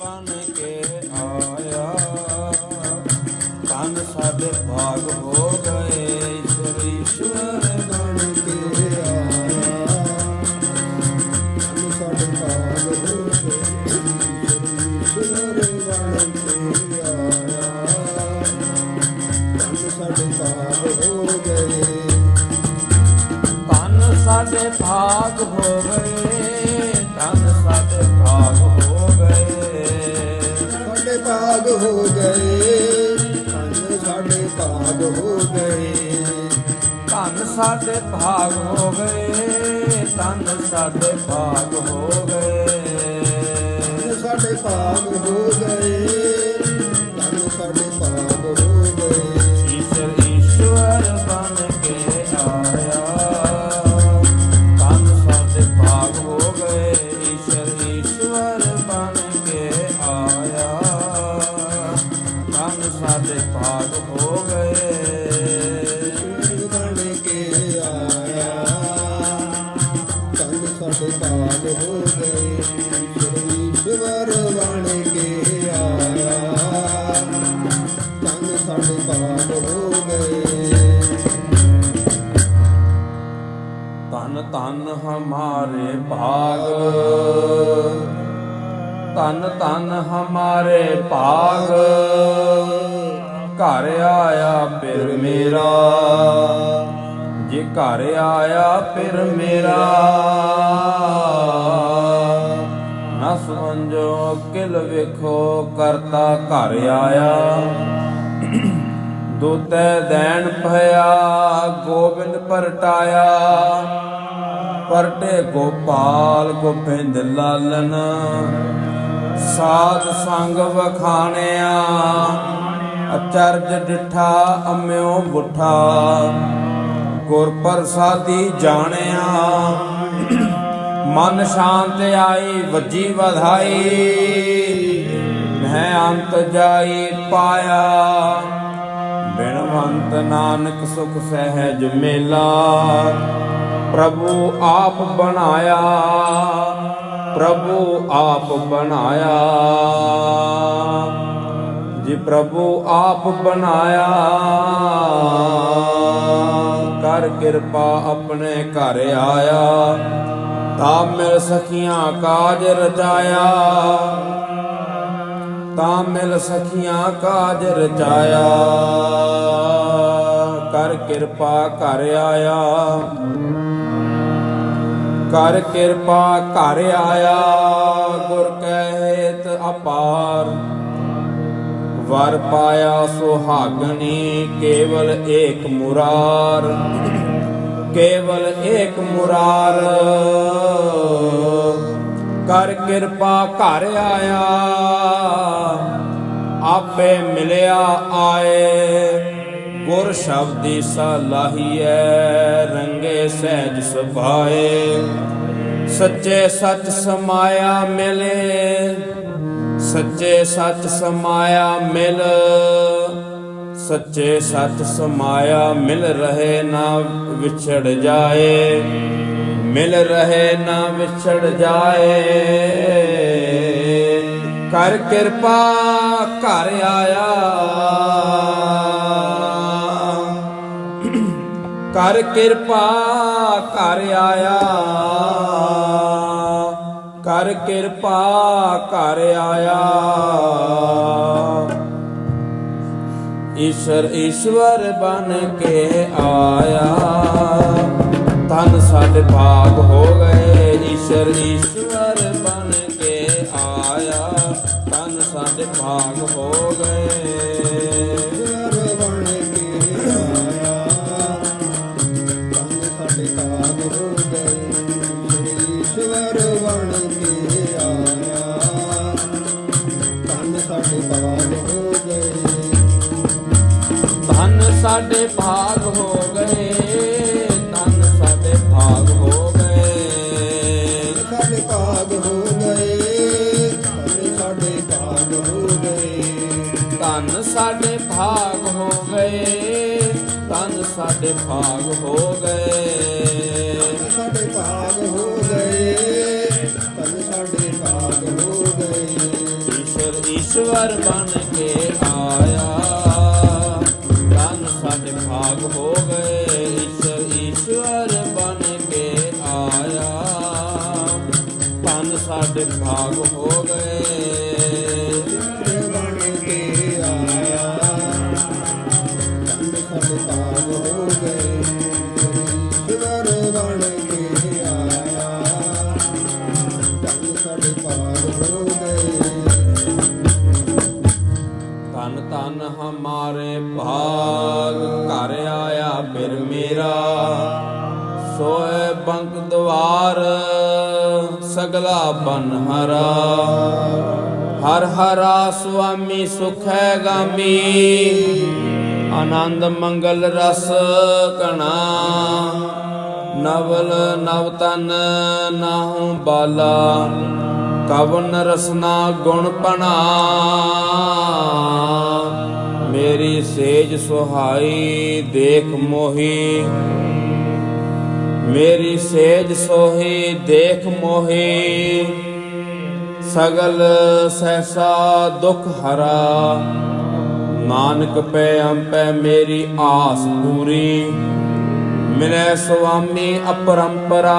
ਬਨ ਸਾਡੇ ਭਾਗ ਹੋ ਗਏ ਸਾਡੇ ਭਾਗ ਹੋ ਗਏ ਤਨ ਤਨ ਹਮਾਰੇ ਭਾਗ। ਤਨ ਤਨ ਹਮਾਰੇ ਭਾਗ। ਘਰ ਆਇਆ ਫਿਰ ਮੇਰਾ। ਜੇ ਘਰ ਆਇਆ ਫਿਰ ਮੇਰਾ। ਨਾ ਸਮਝੋ ਕਿਲ ਵੇਖੋ ਕਰਤਾ ਘਰ ਆਇਆ। ਦੁਤੈ ਦੇਣ ਭਇਆ ਗੋਬਿੰਦ ਪਰਟਾਇਆ। ਪਰਟੇ ਗੋਪਾਲ ਗੋਬਿੰਦ ਲਾਲਨ, ਸਾਧ ਸੰਗ ਵਖਾਣਿਆ, ਅਚਰਜ ਡਿਠਾ ਅੰਮਿਓ ਬੁੱਠਾ ਗੁਰ ਪ੍ਰਸਾਦੀ ਜਾਣਿਆ। ਮਨ ਸ਼ਾਂਤ ਆਈ, ਵੱਜੀ ਵਧਾਈ, ਮੈਂ ਅੰਤ ਜਾਈ ਪਾਇਆ। ਬਿਨਵੰਤ ਨਾਨਕ ਸੁਖ ਸਹਿਜ ਮੇਲਾ ਪ੍ਰਭੂ ਆਪ ਬਣਾਇਆ, ਪ੍ਰਭੂ ਆਪ ਬਣਾਇਆ। ਜੀ ਪ੍ਰਭੂ ਆਪ ਬਣਾਇਆ, ਕਰ ਕਿਰਪਾ ਆਪਣੇ ਘਰ ਆਇਆ, ਤਾਂ ਮਿਲ ਸਖੀਆਂ ਕਾਜ ਰਚਾਇਆ। ਤਾਂ ਮਿਲ ਸਖੀਆਂ ਕਾਜ ਰਚਾਇਆ, ਕਰ ਕਿਰਪਾ ਘਰ ਆਇਆ। ਕਰ ਕਿਰਪਾ ਘਰ ਆਇਆ, ਗੁਰ ਕਹਿਤ ਅਪਾਰ। ਵਰ ਪਾਇਆ ਸੁਹਾਗਣੀ, ਕੇਵਲ ਏਕ ਮੁਰਾਰ। ਕੇਵਲ ਏਕ ਮੁਰਾਰ। ਕਰ ਕਿਰਪਾ ਘਰ ਆਇਆ, ਆਪੇ ਮਿਲਿਆ ਆਏ। ਗੁਰ ਸ਼ਬਦੀ ਸਲਾਹੀਐ ਰੰਗੇ ਸਹਿਜ ਸੁਭਾਏ। ਸੱਚੇ ਸੱਚ ਸਮਾਇਆ ਮਿਲੇ, ਸੱਚੇ ਸੱਚ ਸਮਾਇਆ ਮਿਲ। ਸੱਚੇ ਸੱਚ ਸਮਾਇਆ ਮਿਲ ਰਹੇ ਨਾ ਵਿਛੜ ਜਾਏ, ਮਿਲ ਰਹੇ ਨਾ ਵਿਛੜ ਜਾਏ। ਕਰ ਕਿਰਪਾ ਘਰ ਆਇਆ। ਕਰ ਕਿਰਪਾ ਘਰ ਆਇਆ। ਕਰ ਕਿਰਪਾ ਘਰ ਆਇਆ। ਈਸ਼ਰ ਈਸ਼ਵਰ ਬਨ ਕੇ ਆਇਆ। ਤਨ ਸਾਡੇ ਭਾਗ ਹੋ ਗਏ। ਈਸ਼ਰ ਈਸ਼ਵਰ ਬਨ ਕੇ ਆਇਆ। ਤਨ ਸਾਡੇ ਭਾਗ ਹੋ ਸਾਡੇ ਭਾਗ ਹੋ ਗਏ ਧਨ ਸਾਡੇ ਭਾਗ ਹੋ ਗਏ। ਸਾਡੇ ਭਾਗ ਹੋ ਗਏ ਸਾਡੇ ਭਾਗ ਹੋ ਗਏ। ਧਨ ਸਾਡੇ ਭਾਗ ਹੋ ਗਏ ਧਨ ਸਾਡੇ ਭਾਗ ਹੋ ਗਏ। ਸਾਡੇ ਭਾਗ ਹੋ ਗਏ ਤਨ ਸਾਡੇ ਭਾਗ ਹੋ ਗਏ। ਈਸ਼ਰ ਈਸ਼ਵਰ ਬਨ ਕੇ ਆਇਆ। ਚੰਦ ਖੜੇ ਭਾਗ ਹੋ ਗਏ ਤਨ ਤਨ ਹਮਾਰੇ ਭਾਗ, ਘਰ ਆਇਆ ਫਿਰ ਮੇਰਾ। ਸੋਏ ਬੰਕ ਦਵਾਰ, ਸਗਲਾ ਬਨ ਹਰਾ। ਹਰ ਹਰਾ ਸੁਆਮੀ ਸੁਖੈ ਗਾਮੀ, ਆਨੰਦ ਮੰਗਲ ਰਸ ਕਣਾ। ਨਵਲ ਨਵ ਤਨ ਨਾਹੂ ਬਾਲਾ, ਕਵਨ ਰਸਨਾ ਗੁਣ ਪਣਾ। ਮੇਰੀ ਸੇਜ ਸੁਹਾਈ ਦੇਖ ਮੋਹੀ। ਮੇਰੀ ਸੇਜ ਸੋਹੀ ਦੇਖ ਮੋਹੀ। ਸਗਲ ਸਹਸਾ ਦੁਖ ਹਰਾ। ਨਾਨਕ ਪੈ ਅੰਪੈ ਮੇਰੀ ਆਸ ਪੂਰੀ। ਮਿਲੈ ਸੁਆਮੀ ਅਪਰੰਪਰਾ।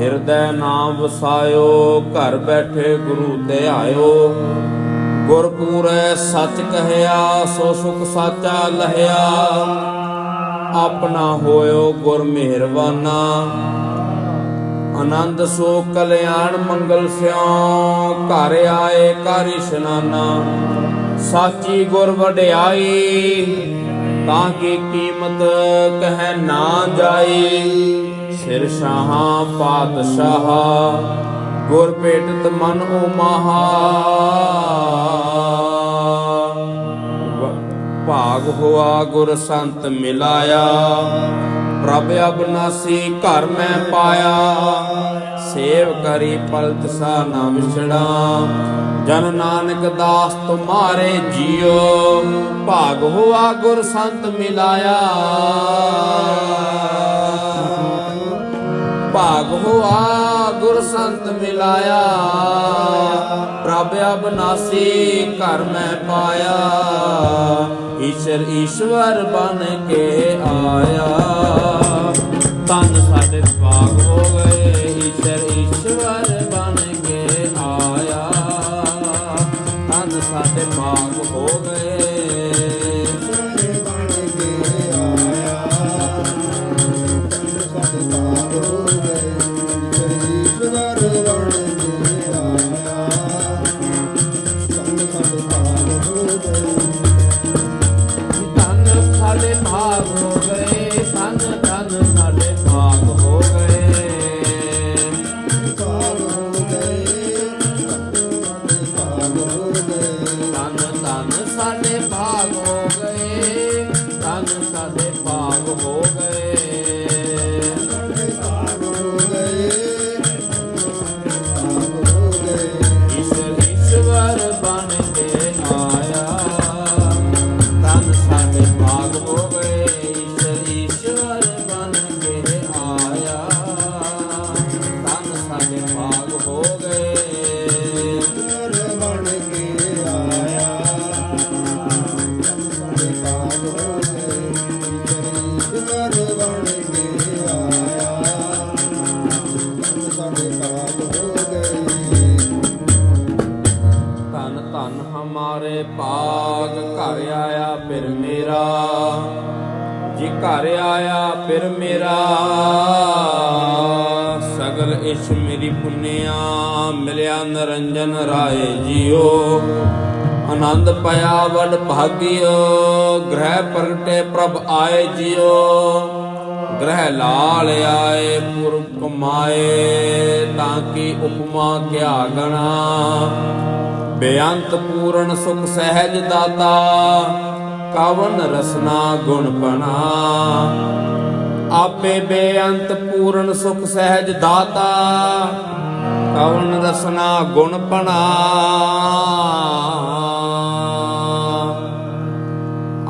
ਹਿਰਦੈ ਨਾਮ ਵਸਾਇਓ, ਘਰ ਬੈਠੇ ਗੁਰੂ ਤੇ ਆਇਓ ਗੁਰਪੂਰੈ ਸੱਚ ਕਹਿਆ, ਸੋ ਸੁਖ ਸਾਚਾ ਲਹਿਆ। ਆਪਣਾ ਹੋਇਓ ਗੁਰ ਮਿਹਰਬਾਨਾ। ਆਨੰਦ ਸੋ ਕਲਿਆਣ ਮੰਗਲ ਸਿਓ ਘਰ ਆਏ ਘਰ ਇਸ਼ਨਾਨਾ। ਸਾਚੀ ਗੁਰ ਵਡਿਆਈ ਤਾਂ ਕੀ ਕੀਮਤ ਕਹਿ ਨਾ ਜਾਏ ਸਿਰ ਸ਼ਾਹਾਂ ਪਾਤਸ਼ਾਹ ਗੁਰ ਭੇਟਤ ਮਨ ਉਮਹਾ। ਭਾਗ ਹੋਆ, ਗੁਰ ਸੰਤ ਮਿਲਾਇਆ। ਪ੍ਰਭ ਅਬਨਾਸੀ ਘਰ ਮੈਂ ਪਾਇਆ। ਸੇਵ ਕਰੀ ਪਲਤ ਸਾ ਨਾ ਵਿਛੜਾ ਜਨ ਨਾਨਕ ਦਾਸ ਤੁਮਾਰੇ ਜੀਓ। ਭਾਗ ਹੋਆ ਗੁਰ ਸੰਤ ਮਿਲਾਇਆ। ਭਾਗ ਹੋਆ ਗੁਰ ਸੰਤ ਮਿਲਾਇਆ। ਪ੍ਰਭ ਅਬਨਾਸੀ ਘਰ ਮੈਂ ਪਾਇਆ। ਈਸ਼ਰ ਈਸ਼ਵਰ ਬਨ ਕੇ ਆਇਆ। ਤਨ ਸਾਡੇ ਭਾਗ ਹੋ ਗਏ ਈਸ਼ਰ ਈਸ਼ਵਰ ਪੁੰਨਿਆ ਮਿਲਿਆ ਨਰੰਜਨ ਰਾਏ ਜੀਓ। ਆਨੰਦ ਪਿਆ ਵਡ ਭਾਗਿਓ, ਗ੍ਰਹਿ ਪ੍ਰਗਟੇ ਪ੍ਰਭ ਆਏ ਜੀਓ। ਗ੍ਰਹਿ ਲਾਲ ਆਏ ਪੁਰ ਕਮਾਏ ਤਾਂ ਕਿ ਉਪਮਾ ਕਿਆ ਗਣਾ। ਬੇਅੰਤ ਪੂਰਨ ਸੁਖ ਸਹਿਜ ਦਾਤਾ, ਕਵਨ ਰਸਨਾ ਗੁਣ ਬਣਾ। ਆਪੇ ਬੇਅੰਤ ਪੂਰਨ ਸੁਖ ਸਹਿਜ ਦਾਤਾ ਕਵਨ ਰਸਨਾ ਗੁਣ ਬਣਾ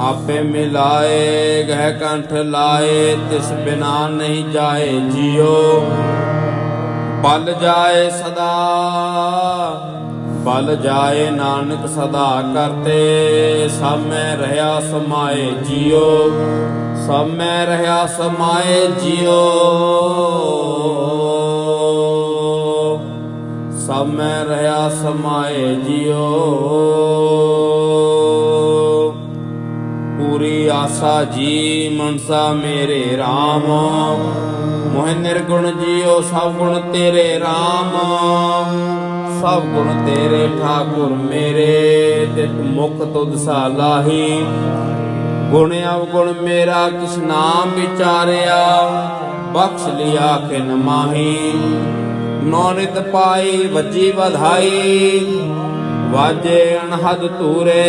ਆਪੇ ਮਿਲਾਏ, ਗਹਿ ਕੰਠ ਲਾਏ, ਤਿਸ ਬਿਨਾ ਨਹੀਂ ਜਾਏ ਜਿਉ ਪਲ ਜਾਏ ਸਦਾ। ਬਲ ਜਾਏ ਨਾਨਕ ਸਦਾ ਕਰਤੇ ਸਭ ਮੈਂ ਰਹਾ ਸਮਾਏ ਜਿਉ ਸਮੈ ਮੈਂ ਰਹਾ ਸਮਾਏ ਜਿਉ ਸਭ ਰਹਾ ਸਮਾਏ ਜਿਉ ਪੂਰੀ ਆਸਾ ਜੀ ਮਨਸਾ ਮੇਰੇ RAM ਮੋਹਿ ਨਿਰਗੁਣ ਜੀਓ ਸਭ ਗੁਣ ਤੇਰੇ RAM ਸਭ ਗੁਣ ਤੇਰੇ ਠਾਕੁਰ ਮੇਰੇ, ਤਿਤ ਮੁਖ ਤੁਧ ਸਾਲਾਹੀ। ਗੁਣ ਅਵਗੁਣ ਮੇਰਾ ਕਿਸ ਨਾਮ ਵਿਚਾਰਿਆ, ਬਖਸ਼ ਲਿਆ ਕਿਨ ਮਾਹੀ। ਨੌ ਪਾਈ ਵੱਜੀ ਵਧਾਈ, ਵਾਜੇ ਅਣਹਦ ਤੂਰੇ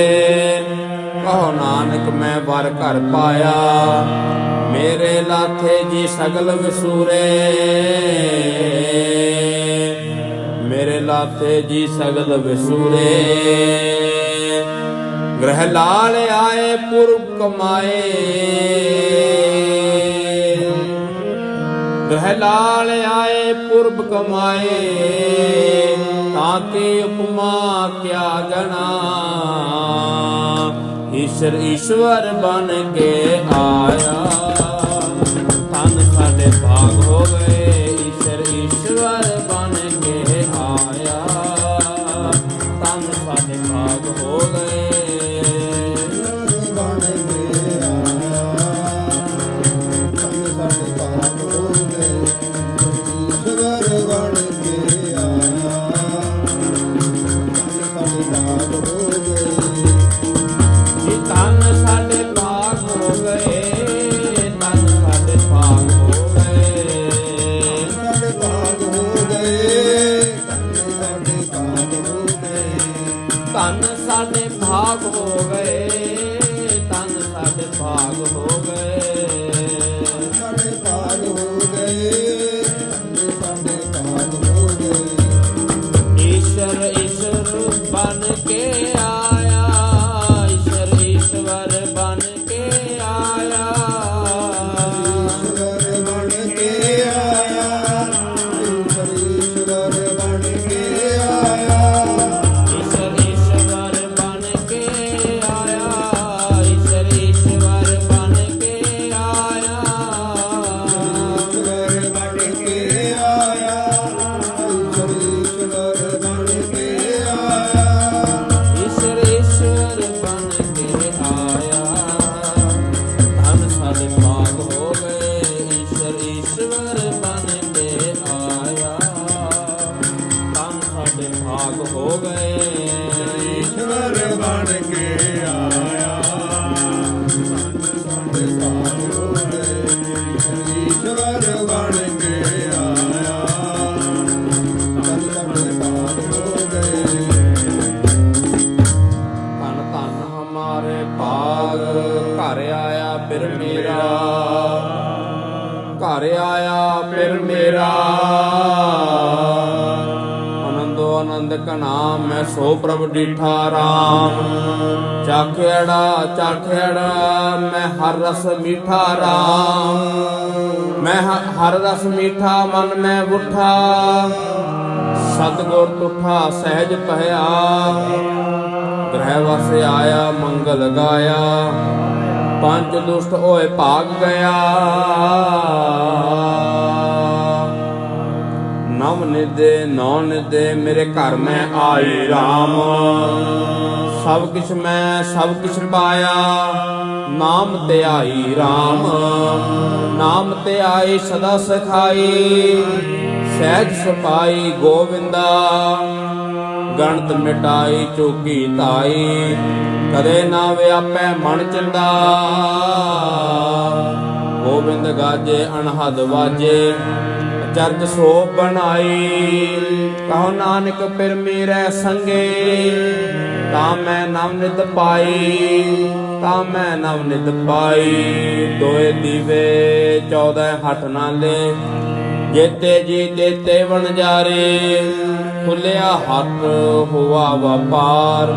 ਕਹੋ ਨਾਨਕ ਮੈਂ ਵਰ ਘਰ ਪਾਇਆ, ਮੇਰੇ ਲਾਥੇ ਜੀ ਸਗਲ ਵਿਸੂਰੇ। ਲਾਥੇ ਜੀ ਸਗਲ ਵਿਸੂਰੇ। ਗ੍ਰਹਿ ਲਾਲ ਆਏ, ਪੁਰਬ ਕਮਾਏ। ਗ੍ਰਹਿ ਲਾਲ ਆਏ, ਪੁਰਬ ਕਮਾਏ। ਤਾਂ ਕੇ ਉਪਮਾ ਕਿਆ ਗਣਾ। ਈਸ਼ਰ ਈਸ਼ਵਰ ਬਣ ਕੇ ਆਇਆ। ਤਨ ਸਾਡੇ ਭਾਗ ਹੋ ਗਏ ਈਸ਼ਰ ਆਨੰਦ ਕਨਾ ਮੈਂ ਸੋ ਪ੍ਰਭ ਡੀਠਾ ਰਾਮ। ਚਾਖਿਆੜਾ ਚਾਖਿਆੜਾ ਮੈਂ ਹਰ ਰਸ ਮੀਠਾ ਰਾਮ। ਮੈਂ ਹਰ ਰਸ ਮੀਠਾ, ਮਨ ਮੈਂ ਉਠਾ ਸਤਗੁਰ ਤੁਠਾ, ਸਹਿਜ ਪਹਿਆ ਗ੍ਰਹਿ ਵਸ ਆਇਆ, ਮੰਗਲ ਗਾਇਆ। ਪੰਜ ਦੁਸ਼ਟ ਹੋਏ, ਭਾਗ ਗਿਆ। ਨਵ ਨਿਦੇ ਨੌ ਨਿਦੇ ਮੇਰੇ ਘਰ ਮੈਂ ਆਈ RAM ਸਭ ਕਿਛ ਮੈਂ ਸਭ ਕਿਛ ਪਾਇਆ, ਨਾਮ ਤੇ ਆਈ RAM ਨਾਮ ਤੇ ਆਈ ਸਦਾ ਸਖਾਈ, ਸਹਿਜ ਸਪਾਈ ਗੋਵਿੰਦਾ। ਗਣਤ ਮਿਟਾਈ, ਚੋਕੀ ਤਾਈ ਕਦੇ ਨਾ ਵਿਆਪੈ ਮਨ ਚੰਦਾ। ਗੋਬਿੰਦ ਗਾਜੇ, ਅਣਹਦ ਵਾਜੇ ਚਰਜ ਸੋ ਬਣਾਈ, ਕਹੋ ਨਾਨਕ ਫਿਰ ਮੇਰੇ ਸੰਗੇ। ਤਾਂ ਮੈਂ ਨਵ ਪਾਈ, ਤਾਂ ਮੈਂ ਨਵ ਪਾਈ। ਦੋਏ ਦੀਵੇ 14 ਹੱਠ ਨਾਲੇ, ਜੇਤੇ ਜੀ ਦੇਤੇ ਵਣਜਾਰੇ ਖੁੱਲਿਆ ਹੱਟ ਹੋਆ ਵਪਾਰ,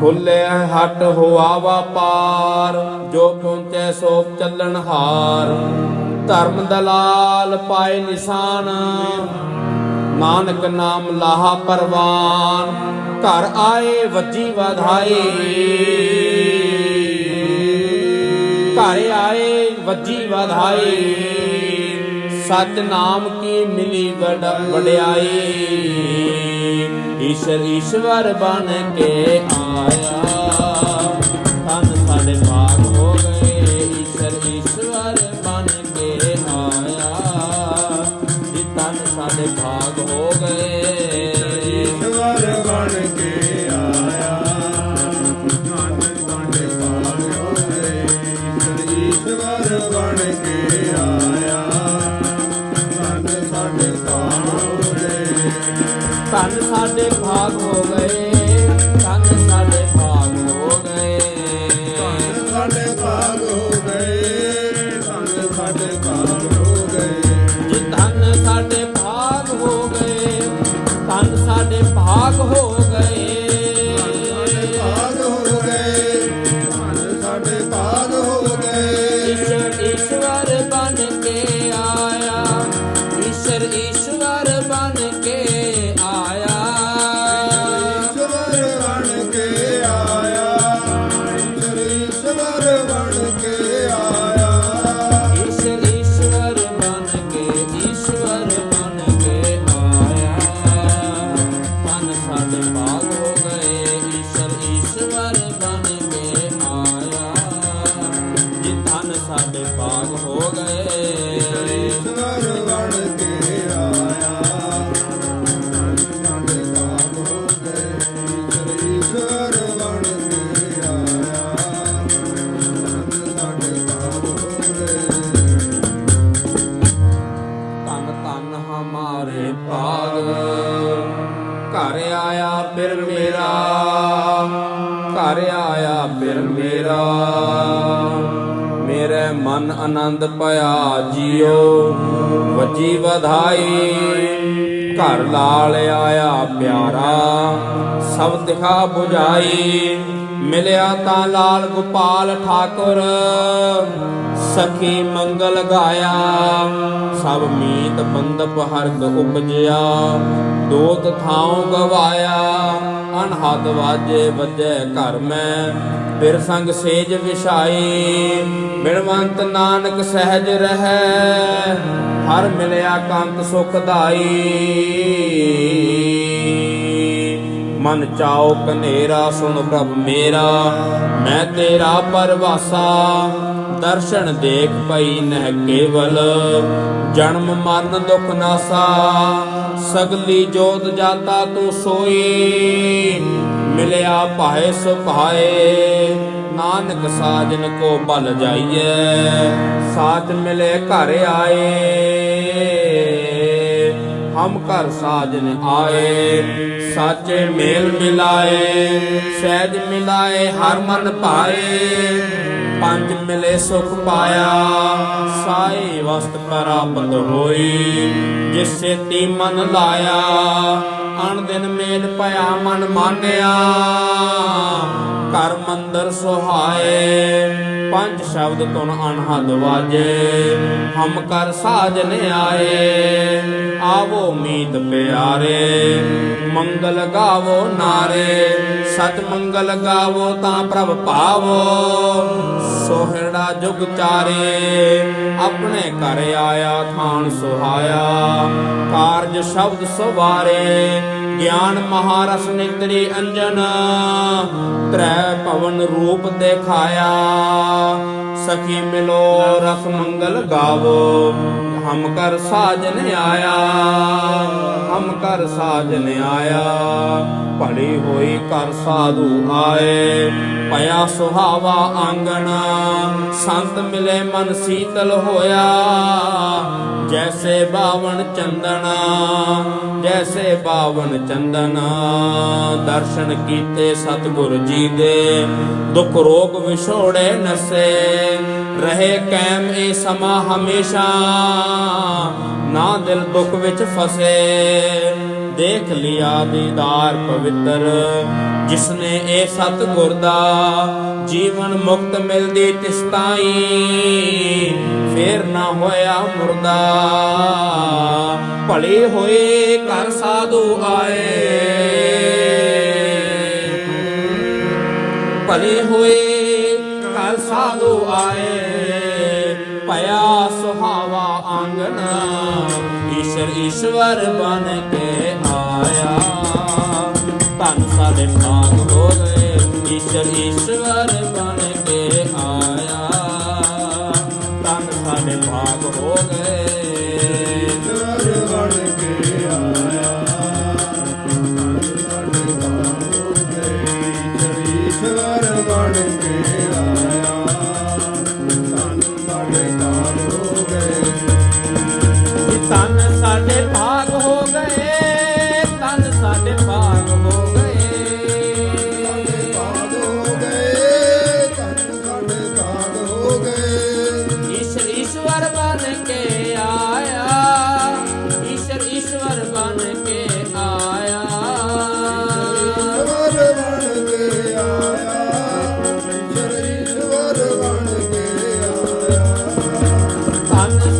ਖੁੱਲਿਆ ਹੱਟ ਹੋਆ ਵਪਾਰ। ਜੋ ਪਹੁੰਚੈ ਸੋ ਚੱਲਣ ਹਾਰ ਧਰਮ ਦਲਾਲ ਪਾਏ ਨਿਸ਼ਾਨ। ਨਾਨਕ ਨਾਮ ਲਾਹਾ ਪਰਵਾਨ, ਘਰ ਆਏ ਵੱਜੀ ਵਧਾਈ ਘਰ ਆਏ ਵੱਜੀ ਵਧਾਈ ਸਤ ਨਾਮ ਕੀ ਮਿਲੀ ਵਡ ਵਡਿਆਈ ਈਸ਼ਰ ਈਸ਼ਵਰ ਬਣ ਕੇ ਆਇਆ। ਤਨ ਘਰ ਆਇਆ ਫਿਰ ਮੇਰਾ। ਮੇਰੇ ਮਨ ਆਨੰਦ ਪਿਆ ਜੀਓ। ਵੱਜੀ ਵਧਾਈ, ਘਰ ਲਾਲ ਆਇਆ ਪਿਆਰਾ। ਸਭ ਦਿਖਾ 부ਝਾਈ ਮਿਲਿਆ ਤਾਂ ਲਾਲ ਗੋਪਾਲ ਠਾਕੁਰ। ਸਖੀ ਮੰਗਲ ਗਾਇਆ, ਸਭ ਮੀਤ ਬੰਦਪ ਹਰਦ ਉਪਜਿਆ। ਦੋਤ ਥਾਉ ਗਵਾਇਆ ਅਨਹਦ ਵਾਜੇ ਵੱਜੈ ਘਰ ਮੈਂ ਬਿਰ ਸੰਗ ਸੇਜ ਵਿਛਾਈ ਬਿਨਵੰਤ ਨਾਨਕ ਸਹਿਜ ਰਹੈ, ਹਰ ਮਿਲਿਆ ਕੰਤ ਸੁਖਦਾਈ ਮਨ ਚਾਓ ਕਨੇਰਾ, ਸੁਣ ਪ੍ਰਭ ਮੇਰਾ, ਮੈਂ ਤੇਰਾ ਪਰਵਾਸਾ। ਦਰਸ਼ਨ ਦੇਖ ਪਈ ਨਹਿ ਕੇਵਲ। ਜਨਮ ਮਰਨ ਦੁਖ ਨਾਸਾ, ਸਗਲੀ ਜੋਤ ਜਾਤਾ ਤੂੰ ਸੋਈ ਮਿਲਿਆ ਭਾਏ ਸੁਭਾਏ, ਨਾਨਕ ਸਾਜਨ ਕੋ ਬਲ ਜਾਈਐ। ਸਾਚ ਮਿਲੇ ਘਰ ਆਏ, ਹਮ ਘਰ ਸਾਜਨ ਆਏ। ਸਾਚੇ ਮੇਲ ਮਿਲਾਏ, ਸਹਿਜ ਮਿਲਾਏ, ਹਰ ਮਨ ਭਾਏ। ਪੰਜ ਮਿਲੇ ਸੁਖ ਪਾਇਆ। ਸਾਈ ਵਸਤ ਪ੍ਰਾਪਤ ਹੋਈ, ਜਿਸ ਤੀ ਮਨ ਲਾਇਆ। ਅਣ ਦਿਨ ਮੇਲ ਪਿਆ, ਮਨ ਮਾਨਿਆ ਘਰ ਮੰਦਰ ਸੁਹਾਏ, ਪੰਜ ਸ਼ਬਦ ਤੁਨ ਅਣਹਦ ਵਾਜੇ। ਹਮ ਕਰ ਸਾਜਨ ਆਏ ਆਵੋ ਮੀਤ ਪਿਆਰੇ। ਮੰਗਲ ਗਾਵੋ ਨਾਰੇ, ਸਤ ਮੰਗਲ ਗਾਵੋ ਤਾਂ ਪ੍ਰਭ ਪਾਵੋ ਸੋਹੜਾ ਜੁਗ ਚਾਰੇ, ਆਪਣੇ ਘਰ ਆਇਆ, ਥਾਨ ਸੁਹਾਇਆ। ਕਾਰਜ ਸ਼ਬਦ ਸੁਵਾਰੇ, ਗਿਆਨ ਮਹਾਰਸ ਨਿਤਰੀ ਅੰਜਨ। ਤ੍ਰੈ ਭਵਨ ਰੂਪ ਦਿਖਾਇਆ। ਸਖੀ ਮਿਲੋ, ਰਸ ਮੰਗਲ ਗਾਵੋ। ਹਮ ਕਰ ਸਾਜਨ ਆਇਆ, ਹਮ ਕਰ ਸਾਜਨ ਆਇਆ। ਭਲੀ ਹੋਈ ਕਰ ਸਾਧੂ ਆਏ ਪਿਆ ਸੁਹਾਵਾ ਆਂਗਣ। ਸੰਤ ਮਿਲੇ ਮਨ ਸੀਤਲ ਹੋਇਆ, ਜੈਸੇ ਬਾਵਨ ਚੰਦਨਾ, ਜੈਸੇ ਬਾਵਨ ਚੰਦਨਾ। ਦਰਸ਼ਨ ਕੀਤੇ ਸਤਿਗੁਰ ਜੀ ਦੇ, ਦੁੱਖ ਰੋਗ ਵਿਛੋੜੇ ਨਸੇ। ਰਹੇ ਕੈਮ ਇਹ ਸਮਾਂ ਹਮੇਸ਼ਾ। ਨਾ ਦਿਲ ਦੁੱਖ ਵਿੱਚ ਫਸੇ। ਦੇਖ ਲਿਆ ਦੀਦਾਰ ਪਵਿੱਤਰ, ਜਿਸਨੇ ਇਹ ਸਤ ਗੁਰ ਦਾ ਜੀਵਨ ਮੁਕਤ ਮਿਲਦੀ ਤਿਸ ਤਾਈ ਫੇਰ ਨਾ ਹੋਇਆ ਮੁਰਦਾ, ਭਲੇ ਹੋਏ ਘਰ ਸਾਧੂ ਆਏ। ਭਲੇ ਹੋਏ ਕਰ ਸਾਧੂ ਆਏ। ਈਸ਼ਵਰ ਬਨ ਕੇ ਆਇਆ। ਧੰਨ ਸਾਡੇ ਭਾਗ ਹੋ ਈਸ਼ਰ ਈਸ਼ਵਰ Santa